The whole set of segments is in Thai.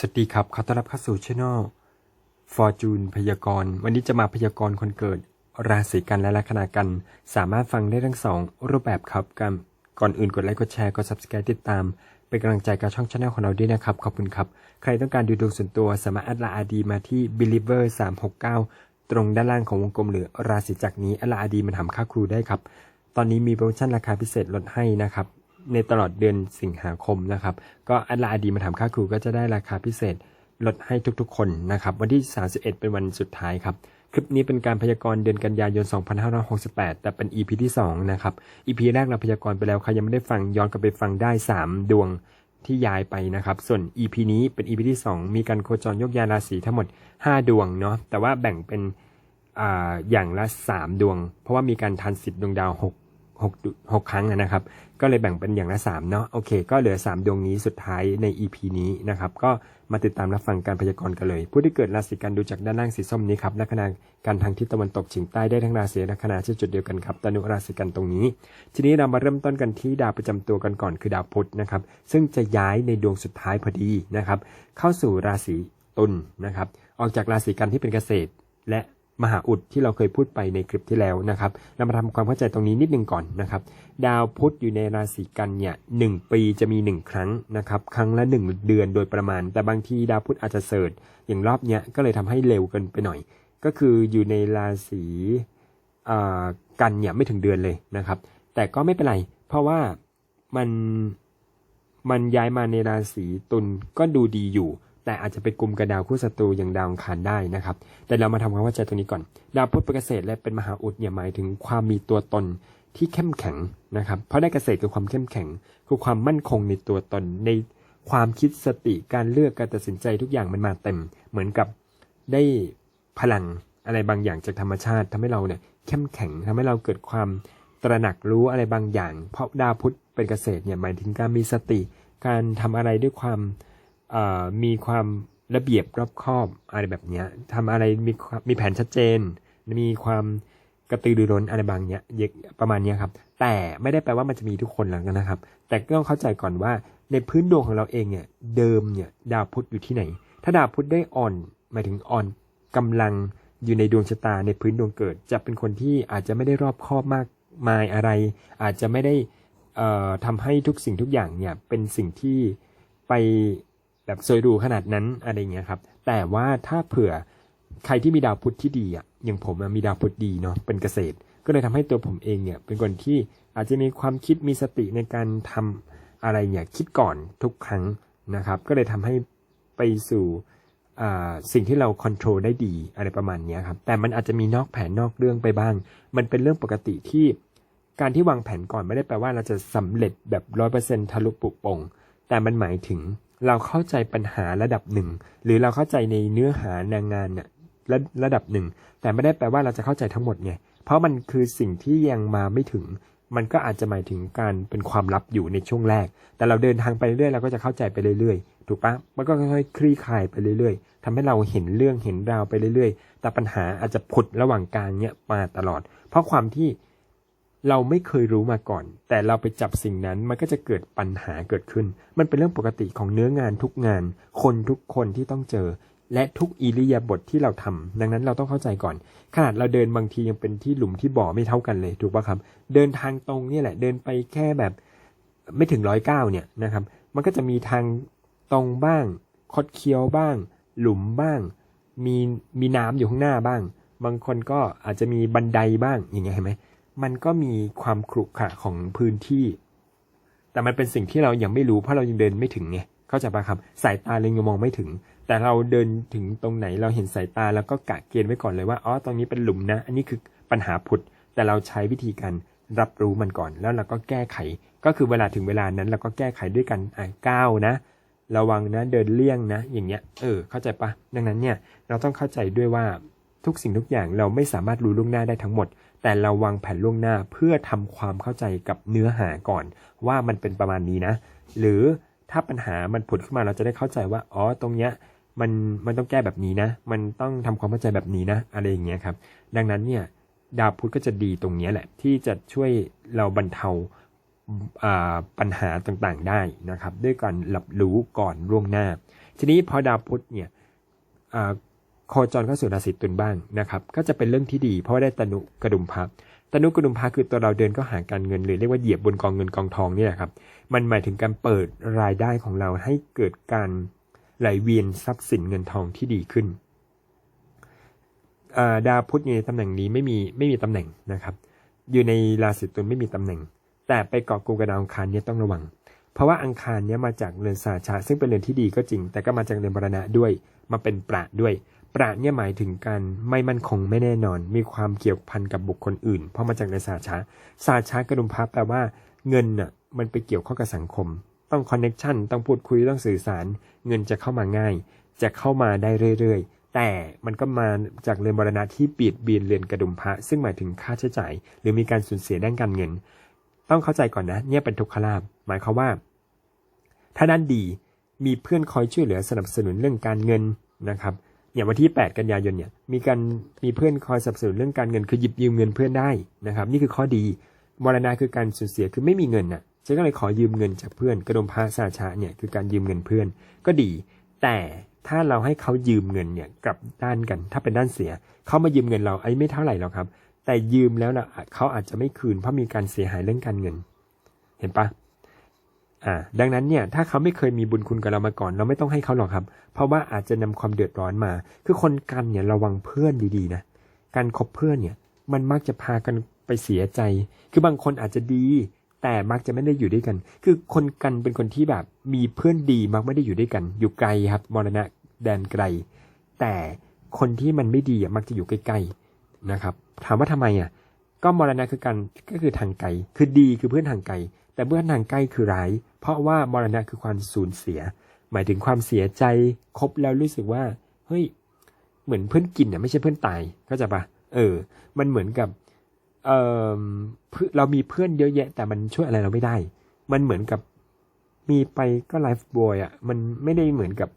สวัสดีครับ ขอต้อนรับเข้าสู่ช่อง Fortune พยากรณ์ วันนี้จะมาพยากรณ์คนเกิด ราศีกันและลัคนากัน สามารถฟังได้ทั้งสองรูปแบบครับกันก่อนอื่นกดไลค์ กดแชร์ กด Subscribe ติดตาม เป็นกำลังใจกับช่องช anel ของเราด้วยนะครับ ขอบคุณครับ ใครต้องการดูดวงส่วนตัวสามารถแอดลน์อาดีมาที่ believer 369 ตรงด้านล่างของวงกลมหรือราศีจักนี้อดลน์อาดีมาทำค่าครูได้ครับ ตอนนี้มีโปรโมชั่นราคาพิเศษลดให้นะครับ ในตลอดเดือนสิงหาคมนะครับ ก็อัลลาดีมาทำค่าครูก็จะได้ราคาพิเศษลดให้ทุกๆ คนนะครับ วันที่ 31 เป็นวันสุดท้ายครับ คลิปนี้เป็นการพยากรณ์เดือนกันยายน 2568 แต่เป็น EP ที่ 2 นะครับ EP แรกเราพยากรณ์ไปแล้วใครยังไม่ได้ฟังย้อนกลับไปฟังได้ 3 ดวงที่ย้ายไปนะครับ ส่วน EP นี้เป็น EP ที่ 2 มีการโคจรยกยานราศีทั้งหมด 5 ดวงเนาะ แต่ว่าแบ่งเป็นออย่างละ 3 ดวง เพราะว่ามีการทันสิบดวงดาว 6 6ดุ6ครั้งนะครับ ก็เลยแบ่งเป็นอย่างละ3เนาะโอเค ก็เหลือ3ดวงนี้สุดท้ายใน EP นี้นะครับ ก็มาติดตามรับฟังการพยากรณ์กันเลย ผู้ที่เกิดราศีกันดูจากด้านล่างสีส้มนี้ครับลัคนาการทางทิศตะวันตกเฉียงใต้ได้ทั้งราศีและลัคนาที่นจุดเดียวกันครับตนุราศีกันตรงนี้ ทีนี้เรามาเริ่มต้นกันที่ดาวประจำตัวกันก่อนคือดาวพุธนะครับ ซึ่งจะย้ายในดวงสุดท้ายพอดีนะครับ เข้าสู่ราศีตุลนะครับ ออกจากราศีกันที่เป็นเกษตร และ มหาอุดที่เราเคยพูดไปในคลิปที่แล้วนะครับ เรามาทำความเข้าใจตรงนี้นิดนึงก่อนนะครับ ดาวพุธอยู่ในราศีกันเนี่ยหนึ่งปีจะมีหนึ่งครั้งนะครับ ครั้งละหนึ่งเดือนโดยประมาณ แต่บางทีดาวพุธอาจจะเสิร์ชอย่างรอบเนี้ยก็เลยทำให้เร็วเกินไปหน่อย ก็คืออยู่ในราศีกันเนี่ยไม่ถึงเดือนเลยนะครับ แต่ก็ไม่เป็นไร เพราะว่ามันมันย้ายมาในราศีตุลก็ดูดีอยู่ แต่อาจจะไปกลุ่มกับดาวคู่ศัตรูอย่างดาวอังคารได้นะครับ แต่เรามาทำความเข้าใจตรงนี้ก่อน ดาวพุธเป็นเกษตรและเป็นมหาอุดเนี่ยหมายถึงความมีตัวตนที่เข้มแข็งนะครับ เพราะได้เกษตรคือความเข้มแข็ง คือความมั่นคงในตัวตน ในความคิดสติการเลือกการตัดสินใจทุกอย่างมันมาเต็ม เหมือนกับได้พลังอะไรบางอย่างจากธรรมชาติทำให้เราเนี่ยเข้มแข็งทำให้เราเกิดความตระหนักรู้อะไรบางอย่าง เพราะดาวพุธเป็นเกษตรเนี่ยหมายถึงการมีสติ การทำอะไรด้วยความ มีความระเบียบรอบคอบอะไรแบบเนี้ยทำอะไรมีมีแผนชัดเจน มีความกระตือรือร้นอะไรบางเนี้ยเยอะประมาณนี้ครับ แต่ไม่ได้แปลว่ามันจะมีทุกคนหลังนะครับ แต่ก็ต้องเข้าใจก่อนว่าในพื้นดวงของเราเองเนี่ย เดิมเนี่ยดาวพุธอยู่ที่ไหน ถ้าดาวพุธได้อ่อนหมายถึงอ่อนกำลังอยู่ในดวงชะตาในพื้นดวงเกิด จะเป็นคนที่อาจจะไม่ได้รอบคอบมากมายอะไร อาจจะไม่ได้เอ่อทำให้ทุกสิ่งทุกอย่างเนี่ยเป็นสิ่งที่ไป แบบสวยหรูขนาดนั้นอะไรเงี้ยครับแต่ว่าถ้าเผื่อใครที่มีดาวพุธที่ดีอะอย่างผมมีดาวพุธดีเนาะเป็นเกษตร ก็เลยทำให้ตัวผมเองเนี่ยเป็นคนที่อาจจะมีความคิดมีสติในการทำอะไรเนี่ยคิดก่อนทุกครั้งนะครับ ก็เลยทำให้ไปสู่สิ่งที่เราควบคุมได้ดีอะไรประมาณนี้ครับ แต่มันอาจจะมีนอกแผนนอกเรื่องไปบ้าง มันเป็นเรื่องปกติที่การที่วางแผนก่อนไม่ได้แปลว่าเราจะสำเร็จแบบร้อยเปอร์เซ็นทะลุปุโป่งแต่มันหมายถึง เราเข้าใจปัญหาระดับหนึ่ง หรือเราเข้าใจในเนื้อหานางงานเนี่ยระระดับหนึ่ง แต่ไม่ได้แปลว่าเราจะเข้าใจทั้งหมดไงเพราะมันคือสิ่งที่ยังมาไม่ถึง มันก็อาจจะหมายถึงการเป็นความลับอยู่ในช่วงแรก แต่เราเดินทางไปเรื่อยเราก็จะเข้าใจไปเรื่อยๆ ถูกปะมันก็ค่อยๆคลี่คลายไปเรื่อยๆทำให้เราเห็นเรื่องเห็นราวไปเรื่อยๆ แต่ปัญหาอาจจะผุดระหว่างกลางเนี่ยมาตลอด เพราะความที่ เราไม่เคยรู้มาก่อน แต่เราไปจับสิ่งนั้นมันก็จะเกิดปัญหาเกิดขึ้น มันเป็นเรื่องปกติของเนื้องานทุกงาน คนทุกคนที่ต้องเจอ และทุกอิริยาบถทที่เราทำดังนั้นเราต้องเข้าใจก่อน ขนาดเราเดินบางทียังเป็นที่หลุมที่บ่อไม่เท่ากันเลยถูกปะครับ เดินทางตรงเนี่ยแหละ เดินไปแค่แบบไม่ถึงร้อยเก้าเนี่ยนะครับ มันก็จะมีทางตรงบ้าง คดเคี้ยวบ้าง หลุมบ้าง มีมีน้ำอยู่ข้างหน้าบ้าง บางคนก็อาจจะมีบันไดบ้างอย่างเงี้ยเห็นไหม มันก็มีความขรุขระของพื้นที่ แต่มันเป็นสิ่งที่เรายังไม่รู้เพราะเรายังเดินไม่ถึงไงเข้าใจปะครับสายตาเรายังมองไม่ถึง แต่เราเดินถึงตรงไหนเราเห็นสายตาแล้วก็กะเกณฑ์ไว้ก่อนเลยว่าอ๋อตรงนี้เป็นหลุมนะ อันนี้คือปัญหาผุด แต่เราใช้วิธีการรับรู้มันก่อน แล้วเราก็แก้ไข ก็คือเวลาถึงเวลานั้นเราก็แก้ไขด้วยกันอะก้าวนะ ระวังนะเดินเลี่ยงนะ อย่างเงี้ยเออเข้าใจปะดังนั้นเนี่ยเราต้องเข้าใจด้วยว่าทุกสิ่งทุกอย่างเราไม่สามารถรู้ล่วงหน้าได้ทั้งหมด แต่เราวางแผนล่วงหน้าเพื่อทำความเข้าใจกับเนื้อหาก่อน ว่ามันเป็นประมาณนี้นะ หรือถ้าปัญหามันผุดขึ้นมาเราจะได้เข้าใจว่าอ๋อตรงเนี้ยมันมันต้องแก้แบบนี้นะ มันต้องทำความเข้าใจแบบนี้นะอะไรอย่างเงี้ยครับ ดังนั้นเนี่ยดาวพุธก็จะดีตรงเนี้ยแหละ ที่จะช่วยเราบรรเทาปัญหาต่างๆได้นะครับ ด้วยการรับรู้ก่อนล่วงหน้า ทีนี้พอดาวพุธเนี่ย โคจรเข้าสู่ราศีตุลบ้างนะครับ ก็จะเป็นเรื่องที่ดี เพราะว่าได้ตนุกระดุมพระตนุกระดุมพระคือตัวเราเดินก็หาการเงินหรือเรียกว่าเหยียบบนกองเงินกองทองนี่แหละครับ มันหมายถึงการเปิดรายได้ของเราให้เกิดการไหลเวียนทรัพย์สินเงินทองที่ดีขึ้นาดาวพุธอยู่ในตำแหน่งนี้ไม่มีไม่มีตำแหน่งนะครับ อยู่ในราศีตุลไม่มีตำแหน่ง แต่ไปเกาะกลุ่มกับดาวอังคารเนี่ยต้องระวัง เพราะว่าอังคารเนี่ยมาจากเรือนสาชะซึ่งเป็นเรือนที่ดีก็จริง แต่ก็มาจากเรือนบรณะด้วยมาเป็นประด้วย ประเนี่ยหมายถึงการไม่มั่นคงไม่แน่นอน มีความเกี่ยวพันกับบุคคลอื่น เพราะมาจากเรือนสาชะสาชะกระดุมพับแปลว่าเงินน่ะมันไปเกี่ยวข้องกับสังคม ต้องคอนเน็ชันต้องพูดคุยต้องสื่อสาร เงินจะเข้ามาง่าย จะเข้ามาได้เรื่อยๆ แต่มันก็มาจากเรือนบรณะที่เบีดเบียนเรือนกระดุมพระซึ่งหมายถึงค่าใช้จ่าย หรือมีการสูญเสียด้านการเงิน ต้องเข้าใจก่อนนะเนี่ยเป็นทุกขลาภหมายความว่า ถ้าด้านดีมีเพื่อนคอยช่วยเหลือสนับสนุนเรื่องการเงินนะครับ อย่างวันที่ 8 กันยายนเนี่ยมีการมีเพื่อนคอยสนับสนุนเรื่องการเงินคือหยิบยืมเงินเพื่อนได้นะครับ นี่คือข้อดีมรณะคือการสูญเสียคือไม่มีเงินน่ะฉันก็เลยขอยืมเงินจากเพื่อน กระดมพระสาชาเนี่ยคือการยืมเงินเพื่อนก็ดี แต่ถ้าเราให้เขายืมเงินเนี่ยกลับด้านกัน ถ้าเป็นด้านเสียเขามายืมเงินเราไอ้ไม่เท่าไหร่หรอกครับ แต่ยืมแล้วนะเขาอาจจะไม่คืนเพราะมีการเสียหายเรื่องการเงิน เห็นปะ อ่าดังนั้นเนี่ยถ้าเขาไม่เคยมีบุญคุณกับเรามาก่อน เราไม่ต้องให้เขาหรอกครับ เพราะว่าอาจจะนำความเดือดร้อนมา คือคนกันเนี่ยระวังเพื่อนดีๆนะการคบเพื่อนเนี่ยมันมักจะพากันไปเสียใจ คือบางคนอาจจะดี แต่มักจะไม่ได้อยู่ด้วยกัน คือคนกันเป็นคนที่แบบมีเพื่อนดีมักไม่ได้อยู่ด้วยกัน อยู่ไกลครับมรณะแดนไกล แต่คนที่มันไม่ดีอะมักจะอยู่ใกล้ๆนะครับ ถามว่าทำไมอะก็มรณะคือกันก็คือทางไกล คือดีคือเพื่อนทางไกล แต่เพื่อนางใกล้คือร้าย เพราะว่ามรณะคือความสูญเสีย หมายถึงความเสียใจคบแล้วรู้สึกว่าเฮ้ยเหมือนเพื่อนกินอะไม่ใช่เพื่อนตายเข้าใจปะเออ มันเหมือนกับเออเรามีเพื่อนเยอะแยะ แต่มันช่วยอะไรเราไม่ได้ มันเหมือนกับมีไปก็ไลฟ์บอยอะ มันไม่ได้เหมือนกับ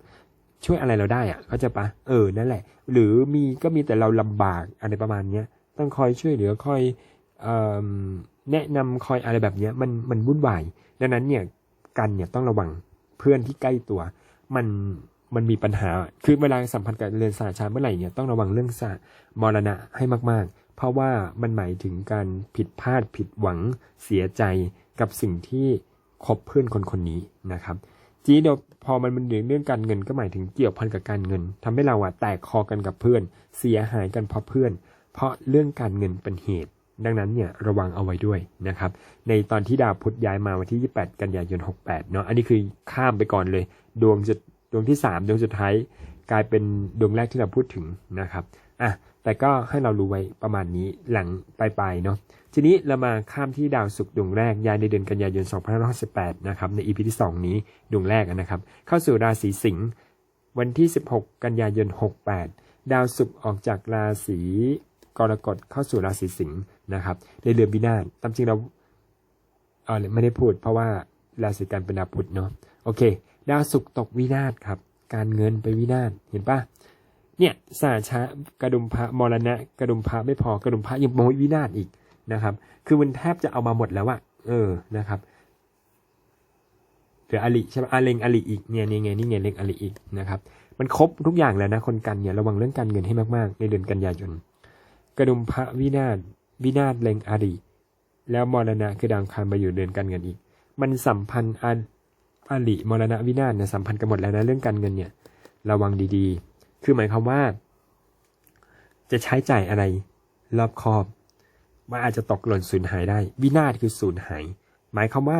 ช่วยอะไรเราได้อะเข้าใจปะเออนั่นแหละ หรือมีก็มีแต่เราลำบากอะไรประมาณเนี้ยต้องคอยช่วยเหลือคอยเอ่อ แนะนำคอยอะไรแบบเนี้ยมันมันวุ่นวายดังนั้นเนี่ยกันเนี่ยต้องระวังเพื่อนที่ใกล้ตัว มันมันมีปัญหาคือเวลาสัมพันธ์กับเรือนสาชาเมื่อไหร่เนี่ยต้องระวังเรื่องสามรณะให้มาก ๆ เพราะว่ามันหมายถึงการผิดพลาดผิดหวังเสียใจกับสิ่งที่คบเพื่อนคนคนนี้นะครับทีเดียวพอมันเป็นเรื่องการเงินก็หมายถึงเกี่ยวพันกับการเงินทำให้เราอะแตกคอกันกับเพื่อน เสียหายกันเพราะเพื่อน เพราะเรื่องการเงินเป็นเหตุ ดังนั้นเนี่ยระวังเอาไว้ด้วยนะครับ ในตอนที่ดาวพุธย้ายมาวันที่ 28 กันยายน 68 เนาะอันนี้คือข้ามไปก่อนเลย ดวงจะดดวงที่ 3 ดวงสุดท้ายกลายเป็นดวงแรกที่เราพูดถึงนะครับอะแต่ก็ให้เรารู้ไว้ประมาณนี้หลังปลายๆเนาะทีนี้เรามาข้ามที่ดาวศุกร์ดวงแรกย้ายในเดือนกันยายน 2568นะครับใน EP ที่ 2 นี้ดวงแรกนะครับ เข้าสู่ราศีสิงห์วันที่ 16 กันยายน 68 ดาวศุกร์ออกจากราศี กรกฎเข้าสู่ราศีสิงห์นะครับ ในเรือนวินาศตามจริงเราเออไม่ได้พูดเพราะว่าราศีกันเป็นดาวพุธเนาะโอเค ดาวศุกร์ตกวินาศครับ การเงินไปวินาศเห็นปะเนี่ยสาชะกระดุมพระมรณะกระดุมพระไม่พอกระดุมพระยังโมวินาศอีกนะครับ คือมันแทบจะเอามาหมดแล้วอะเออนะครับหลืออลิใช่ไหมอาเลงอลิอีกเนี่ยนี่ไงนี่ไงเลงอลิอีกนะครับ มันครบทุกอย่างแล้วนะคนกันเนี่ยระวังเรื่องการเงินให้มากๆ ในเดือนกันยายน กระดุมพระวินาศวินาศเลงอริแล้วมรณะคือดาวอังคารมาอยู่เดือนการเงินอีก มันสัมพันธ์อาอลิมรณะวินาศเนี่ยสัมพันธ์กันหมดแล้วนะเรื่องการเงินเนี่ย ระวังดีๆ คือหมายความว่า จะใช้จ่ายอะไร รอบคอบมันอาจจะตกหล่นสูญหายได้ วินาศคือสูญหาย หมายความว่า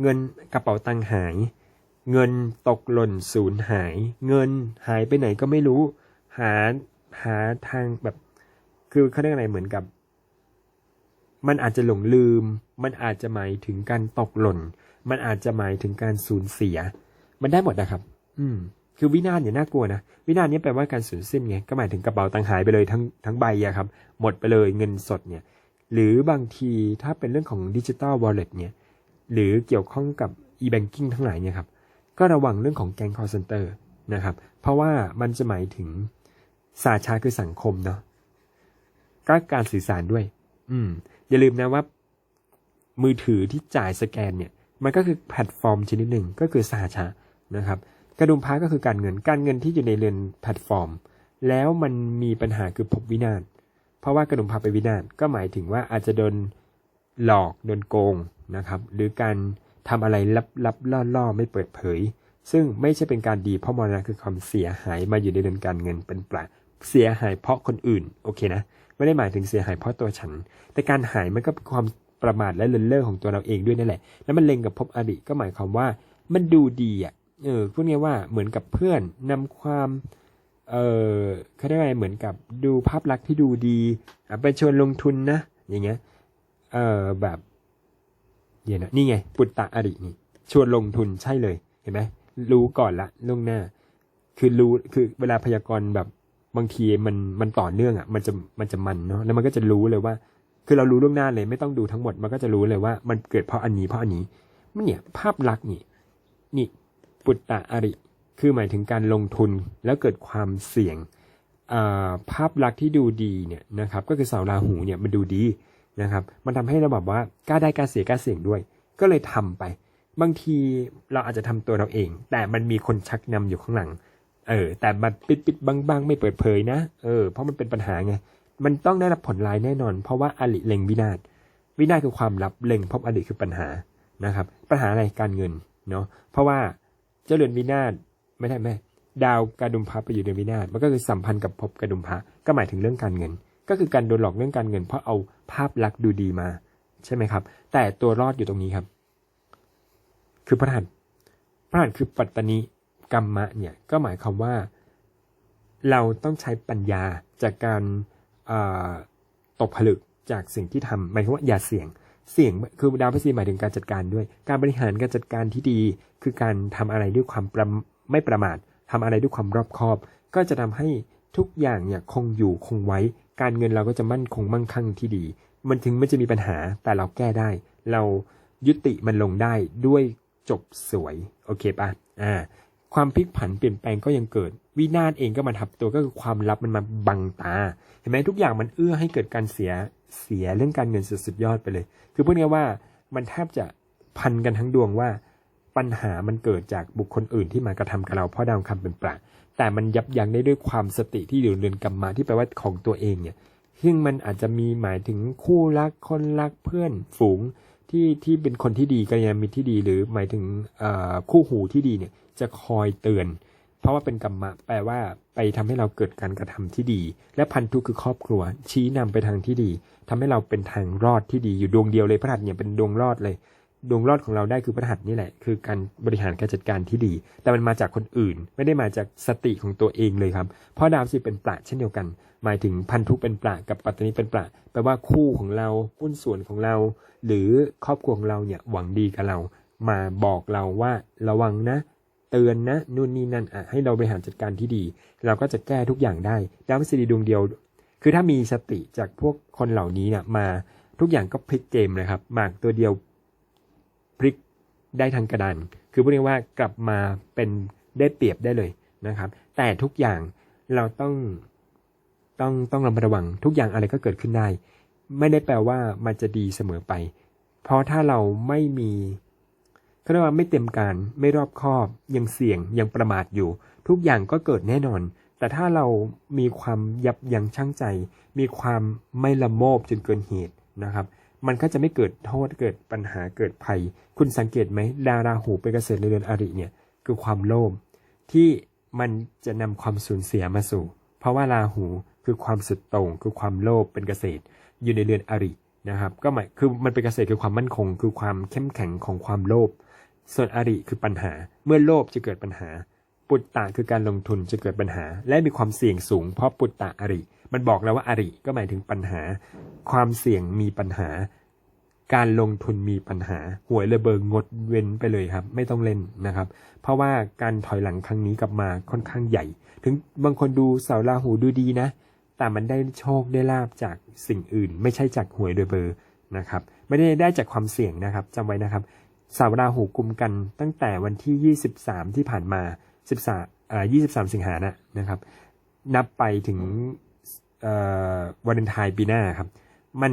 เงินกระเป๋าตังค์หาย เงินตกหล่นสูญหาย เงินหายไปไหนก็ไม่รู้ หาหาทางแบบ คือเขาเรียกอะไรเหมือนกับ มันอาจจะหลงลืม มันอาจจะหมายถึงการตกหล่น มันอาจจะหมายถึงการสูญเสีย มันได้หมดนะครับ อืม คือวินาศเนี่ยน่ากลัวนะวินาศเนี่ยแปลว่าการสูญสิ้นไงก็หมายถึงกระเป๋าตังค์หายไปเลยทั้งทั้งใบอะครับ หมดไปเลยเงินสดเนี่ย หรือบางทีถ้าเป็นเรื่องของดิจิ t a ลวอลเล็ตเนี่ย หรือเกี่ยวข้องกับ e-banking ทั้งหลายเนี่ยครับก็ระวังเรื่องของแก๊ง call center นะครับ เพราะว่ามันจะหมายถึงสาชาคือสังคมเนาะ ก็การสื่อสารด้วย อืม อย่าลืมนะว่า มือถือที่จ่ายสแกนเนี่ย มันก็คือแพลตฟอร์มชนิดหนึ่งก็คือสาชานะครับ กระดุมพระก็คือการเงินการเงินที่อยู่ในเรือนแพลตฟอร์ม แล้วมันมีปัญหาคือพบวินาศเพราะว่ากระดุมพระไปวินาศก็หมายถึงว่าอาจจะโดนหลอกโดนโกงนะครับ หรือการทำอะไรลับๆล่อๆไม่เปิดเผย ซึ่งไม่ใช่เป็นการดีเพราะมรณะคือความเสียหายมาอยู่ในเรือนการเงินเป็นปลาเสียหายเพราะคนอื่น โอเคนะ ไม่ได้หมายถึงเสียหายเพราะตัวฉัน แต่การหายมันก็เป็นความประมาทและเลินเล่อของตัวเราเองด้วยนั่นแหละ แล้วมันเล็งกับภพอดีตก็หมายความว่า มันดูดีอะ เออพูดง่ายว่าเหมือนกับเพื่อนนำความ เออเขาเรียกว่าไงเหมือนกับดูภาพลักษณ์ที่ดูดีอะไปชวนลงทุนนะ อย่างเงี้ย เออแบบเดี๋ยวนะนี่ไง ปุตตะอรินี่ ชวนลงทุนใช่เลย เห็นไหมรู้ก่อนละล่วงหน้า คือรู้คือเวลาพยากรณ์แบบ บางทีมันมันต่อเนื่องอะมันจะมันจะมันเนาะแล้วมันก็จะรู้เลยว่า คือเรารู้ล่วงหน้าเลยไม่ต้องดูทั้งหมดมันก็จะรู้เลยว่า มันเกิดเพราะอันนี้เพราะอันนี้มันเนี่ยภาพลักษณ์นี่นี่ปุตตะอริ คือหมายถึงการลงทุนแล้วเกิดความเสี่ยงอ่าภาพลักษณ์ที่ดูดีเนี่ยนะครับก็คือเสาราหูเนี่ยมันดูดีนะครับ มันทำให้เราแบบว่ากล้าได้กล้าเสียกล้าเสี่ยงด้วย ก็เลยทำไป บางทีเราอาจจะทำตัวเราเอง แต่มันมีคนชักนำอยู่ข้างหลัง เออ แต่มันปิดปิดบังบังไม่เปิดเผยนะ เออ เพราะมันเป็นปัญหาไง มันต้องได้รับผลร้ายแน่นอน เพราะว่าอริเล็งวินาศ วินาศคือความลับเล็งพบอดีตคือปัญหา นะครับ ปัญหาอะไร การเงิน เนาะ เพราะว่าเจ้าเรือนวินาศไม่ได้ไม่ดาวกระดุมพระไปอยู่เรือนวินาศ มันก็คือสัมพันธ์กับภพกระดุมพระ ก็หมายถึงเรื่องการเงิน ก็คือการโดนหลอกเรื่องการเงิน เพราะเอาภาพลักษณ์ดูดีมา ใช่ไหมครับ แต่ตัวรอดอยู่ตรงนี้ครับ คือพระหัตพระหัตคือปัตตานิ กรรมะเนี่ยก็หมายความว่า เราต้องใช้ปัญญาจากการตกผลึกจากสิ่งที่ทำหมายถึงว่าอย่าเสี่ยง เสี่ยงคือดาวพฤหัสหมายถึงการจัดการด้วย การบริหารการจัดการที่ดี คือการทำอะไรด้วยความประไม่ประมาททำอะไรด้วยความรอบคอบ ก็จะทำให้ทุกอย่างเนี่ยคงอยู่คงไว้ การเงินเราก็จะมั่นคงมั่งคั่งที่ดี มันถึงมันจะมีปัญหาแต่เราแก้ได้ เรายุติมันลงได้ด้วยจบสวย โอเคป่ะอ่า ความพลิกผันเปลี่ยนแปลงก็ยังเกิด วินาศเองก็มาทับตัวก็คือความลับมันมาบังตา เห็นไหมทุกอย่างมันเอื้อให้เกิดการเสียเสียเรื่องการเงินสุดยอดไปเลย คือพูดง่ายว่ามันแทบจะพันกันทั้งดวงว่า ปัญหามันเกิดจากบุคคลอื่นที่มากระทำกับเราเพราะดาวคำเป็นปลาแต่มันยับยั้งได้ด้วยความสติที่อยู่เรือนกรรมมาที่แปลว่าของตัวเองเนี่ยซึ่งมันอาจจะมีหมายถึงคู่รักคนรักเพื่อนฝูง ที่ที่เป็นคนที่ดีกัลยาณมิตรที่ดี หรือหมายถึงคู่หูที่ดีเนี่ยจะคอยเตือน เพราะว่าเป็นกรรมะแปลว่าไปทำให้เราเกิดการกระทำที่ดี และพันธุคือครอบครัว ชี้นำไปทางที่ดีทำให้เราเป็นทางรอดที่ดีอยู่ดวงเดียวเลยพระหัตถ์เนี่ยเป็นดวงรอดเลย ดวงรอดของเราได้คือพระหัตถ์นี่แหละ คือการบริหารการจัดการที่ดี แต่มันมาจากคนอื่น ไม่ได้มาจากสติของตัวเองเลยครับ เพราะดาวสิเป็นปลาเช่นเดียวกัน หมายถึงพันธุเป็นปลากับปัตตานีเป็นปลาแปลว่าคู่ของเราหุ้นส่วนของเรา หรือครอบครัวของเราเนี่ยหวังดีกับเรา มาบอกเราว่าระวังนะ เตือนนะนู่นนี่นั่นอะให้เราบริหารจัดการที่ดี เราก็จะแก้ทุกอย่างได้ดาวสบดีดวงเดียว คือถ้ามีสติจากพวกคนเหล่านี้เนี่ยมาทุกอย่างก็พลิกเกมเลยครับหมากตัวเดียว พลิกได้ทางกระดาน คือพูดง่ายว่ากลับมาเป็นได้เปรียบได้เลยนะครับ แต่ทุกอย่างเราต้องต้องต้องระมัดระวัง ทุกอย่างอะไรก็เกิดขึ้นได้ ไม่ได้แปลว่ามันจะดีเสมอไป เพราะถ้าเราไม่มีเขาเรียกว่าไม่เต็มการไม่รอบคอบ ยังเสี่ยงยังประมาทอยู่ ทุกอย่างก็เกิดแน่นอน แต่ถ้าเรามีความยับยั้งชั่งใจ มีความไม่ละโมบจนเกินเหตุนะครับ มันก็จะไม่เกิดโทษเกิดปัญหาเกิดภัย คุณสังเกตไหมดาราหูเป็นเกษตรเรือนอริเนี่ยคือความโลภที่มันจะนำความสูญเสียมาสู่ เพราะว่าราหูคือความสุดโต่งคือความโลภเป็นเกษตรอยู่ในเรือนอรินะครับก็หมายคือมันเป็นเกษตรคือความมั่นคง คือความเข้มแข็งของความโลภส่วนอริคือปัญหา เมื่อโลภจะเกิดปัญหา ปุตตะคือการลงทุนจะเกิดปัญหา และมีความเสี่ยงสูงเพราะปุตตะอริ มันบอกแล้วว่าอริก็หมายถึงปัญหา ความเสี่ยงมีปัญหา การลงทุนมีปัญหาหวยระเบิงงดเว้นไปเลยครับ ไม่ต้องเล่นนะครับ เพราะว่าการถอยหลังครั้งนี้กลับมาค่อนข้างใหญ่ ถึงบางคนดูเสาราหูดูดีนะ แต่มันได้โชคได้ลาบจากสิ่งอื่น ไม่ใช่จากหวยโดยเบอร์นะครับ ไม่ได้ได้จากความเสี่ยงนะครับจำไว้นะครับสาวราหูกุมกันตั้งแต่วันที่ 23 ที่ผ่านมา 13อ่า23 สิงหานะนะครับ นับไปถึง วันเลนไทน์ปีหน้าครับ มัน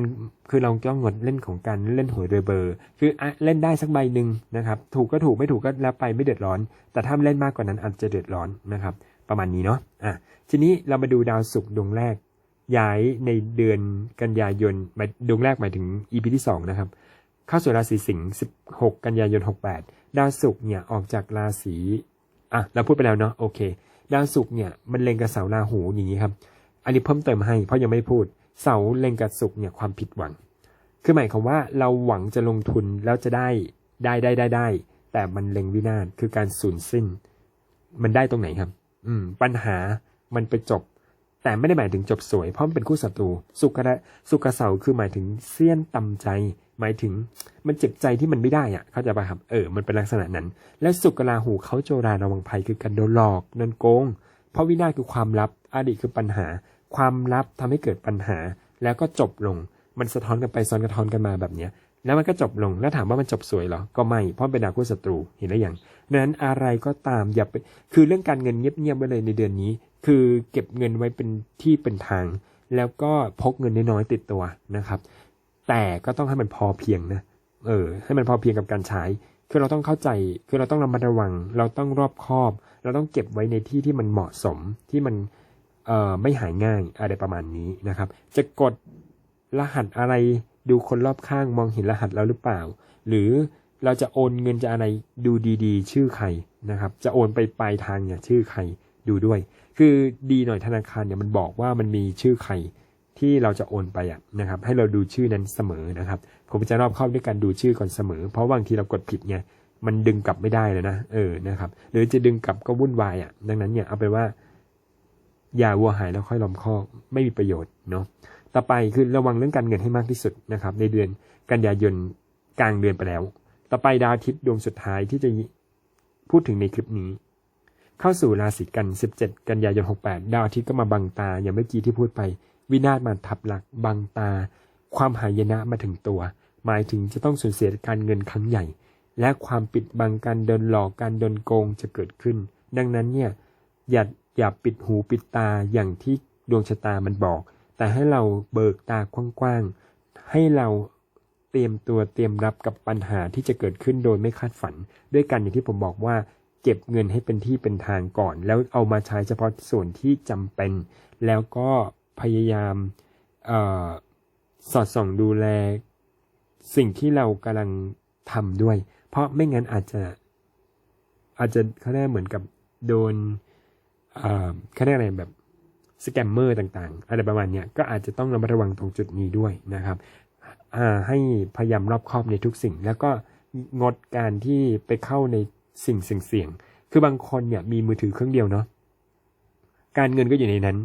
คือเราต้องงดเล่นของการเล่นหวยเรือเบอร์ คืออเล่นได้สักใบหนึ่งนะครับ ถูกก็ถูกไม่ถูกก็แล้วไปไม่เดือดร้อน แต่ถ้าเล่นมากกว่านั้นอาจจะเดือดร้อนนะครับ ประมาณนี้เนาะอะทีนี้เรามาดูดาวศุกร์ดวงแรก ย้ายในเดือนกันยายนมาดวงแรกหมายถึง EP ที่2นะครับเข้าสู่ราศีสิงห์16 กันยายน 68 ดาวศุกร์เนี่ยออกจากราศีอะเราพูดไปแล้วเนาะโอเค ดาวศุกร์เนี่ยมันเล็งกับเสาราหูอย่างนี้ครับ อันนี้เพิ่มเติมให้เพราะยังไม่พูด เสาเล็งกับศุกร์เนี่ยความผิดหวัง คือหมายความว่าเราหวังจะลงทุนแล้วจะได้ได้ได้ได้ได้ แต่มันเล็งวินาศคือการสูญสิ้น มันได้ตรงไหนครับ อืม ปัญหามันไปจบ แต่ไม่ได้หมายถึงจบสวยเพราะมันเป็นคู่ศัตรูสุกระสุกเสาคือหมายถึงเสี้ยนตำใจ หมายถึงมันเจ็บใจที่มันไม่ได้อะเข้าใจป่ะครับเออมันเป็นลักษณะนั้น แล้วสุกราหูเขาโจราระวังภัยคือการโดนหลอกโดนโกง เพราะวินาศคือความลับอดีตคือปัญหา ความลับทำให้เกิดปัญหา แล้วก็จบลง มันสะท้อนกันไปซ้อนกระท้อนกันมาแบบเนี้ยแล้วมันก็จบลงแล้วถามว่ามันจบสวยเหรอ ก็ไม่ เพราะเป็นดาวคู่ศัตรูเห็นได้ยังดังนั้นอะไรก็ตามอย่าไปคือเรื่องการเงินเงียบๆไว้เลยในเดือนนี้ คือเก็บเงินไว้เป็นที่เป็นทาง แล้วก็พกเงินน้อยๆติดตัวนะครับ แต่ก็ต้องให้มันพอเพียงนะเออ ให้มันพอเพียงกับการใช้ คือเราต้องเข้าใจ คือเราต้องระมัดระวัง เราต้องรอบคอบ เราต้องเก็บไว้ในที่ที่มันเหมาะสมที่มัน ไม่หายง่ายอะไรประมาณนี้นะครับ จะกดรหัสอะไรดูคนรอบข้างมองเห็นรหัสเราหรือเปล่า หรือเราจะโอนเงินจะอะไรดูดีๆ ชื่อใครนะครับ จะโอนไปปลายทางเนี่ยชื่อใครดูด้วย คือดีหน่อยธนาคารเนี่ยมันบอกว่ามันมีชื่อใครที่เราจะโอนไปอะนะครับ ให้เราดูชื่อนั้นเสมอนะครับ ผมจะรอบคอบด้วยการดูชื่อก่อนเสมอ เพราะบางทีเรากดผิดไงมันดึงกลับไม่ได้เลยนะเออนะครับ หรือจะดึงกลับก็วุ่นวายอะดังนั้นเนี่ยเอาไปว่า อย่าวัวหายแล้วค่อยล้อมคอกไม่มีประโยชน์เนาะต่อไปคือระวังเรื่องการเงินให้มากที่สุดนะครับ ในเดือนกันยายนกลางเดือนไปแล้ว ต่อไปดาวอาทิตย์ดวงสุดท้ายที่จะพูดถึงในคลิปนี้ เข้าสู่ราศีกัน 17 กันยายน 68 ดาวอาทิตย์ก็มาบังตา อย่างเมื่อกี้ที่พูดไป วินาศมาทับหลักบังตา ความหายนะมาถึงตัว หมายถึงจะต้องสูญเสียการเงินครั้งใหญ่ และความปิดบังการเดินหลอกการเดินโกงจะเกิดขึ้น ดังนั้นเนี่ยอย่า อย่าปิดหูปิดตาอย่างที่ดวงชะตามันบอก แต่ให้เราเบิกตากว้างๆ ให้เราเตรียมตัวเตรียมรับกับปัญหาที่จะเกิดขึ้นโดยไม่คาดฝัน ด้วยกันอย่างที่ผมบอกว่าเก็บเงินให้เป็นที่เป็นทางก่อน แล้วเอามาใช้เฉพาะส่วนที่จำเป็น แล้วก็พยายามออสอดส่องดูแล สิ่งที่เรากำลังทำด้วย เพราะไม่งั้นอาจจะอาจจะเขาเรียกเหมือนกับโดน เอ่อเขาเรียกอะไรแบบสแกมเมอร์ต่างๆ อะไรประมาณเนี้ยก็อาจจะต้องระมัดระวังตรงจุดนี้ด้วยนะครับให้พยายามรอบคอบในทุกสิ่ง แล้วก็งดการที่ไปเข้าในสิ่งเสี่ยงๆคือบางคนเนี่ยมีมือถือเครื่องเดียวเนาะการเงินก็อยู่ในนั้น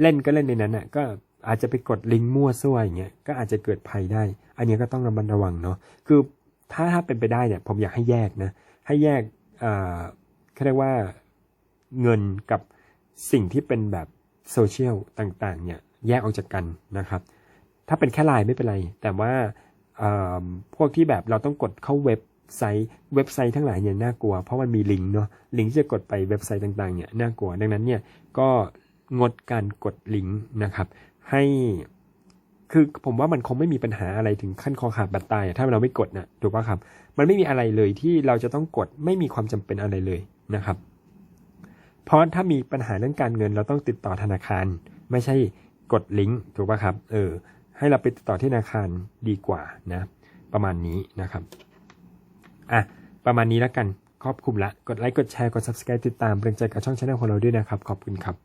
เล่นก็เล่นในนั้นอะก็อาจจะไปกดลิงก์มั่วซั่วอย่างเงี้ยก็อาจจะเกิดภัยได้ อันนี้ก็ต้องระมัดระวังเนาะคือถ้าถ้าเป็นไปได้เนี่ยผมอยากให้แยกนะให้แยกเขาเรียกว่า เงินกับสิ่งที่เป็นแบบโซเชียลต่างๆ เนี่ยแยกออกจากกันนะครับ ถ้าเป็นแค่ไลน์ไม่เป็นไร แต่ว่าพวกที่แบบเราต้องกดเข้าเว็บไซต์เว็บไซต์ทั้งหลายเนี่ยน่ากลัว เพราะมันมีลิงก์เนาะลิงก์ที่จะกดไปเว็บไซต์ต่างๆเนี่ยน่ากลัว ดังนั้นเนี่ยก็งดการกดลิงก์นะครับ ให้คือผมว่ามันคงไม่มีปัญหาอะไรถึงขั้นคอขาดบาดตายถ้าเราไม่กดนะถูกป่ะครับ มันไม่มีอะไรเลยที่เราจะต้องกดไม่มีความจำเป็นอะไรเลยนะครับ เพราะถ้ามีปัญหาเรื่องการเงินเราต้องติดต่อธนาคาร ไม่ใช่กดลิงก์ถูกป่ะครับ เออ ให้เราไปติดต่อที่ธนาคารดีกว่านะ ประมาณนี้นะครับ อะ ประมาณนี้แล้วกัน ครอบคลุมละ กดไลค์ กดแชร์ กด subscribe ติดตามเป็นกำลังใจกับช่องช anel ของเราด้วยนะครับ ขอบคุณครับ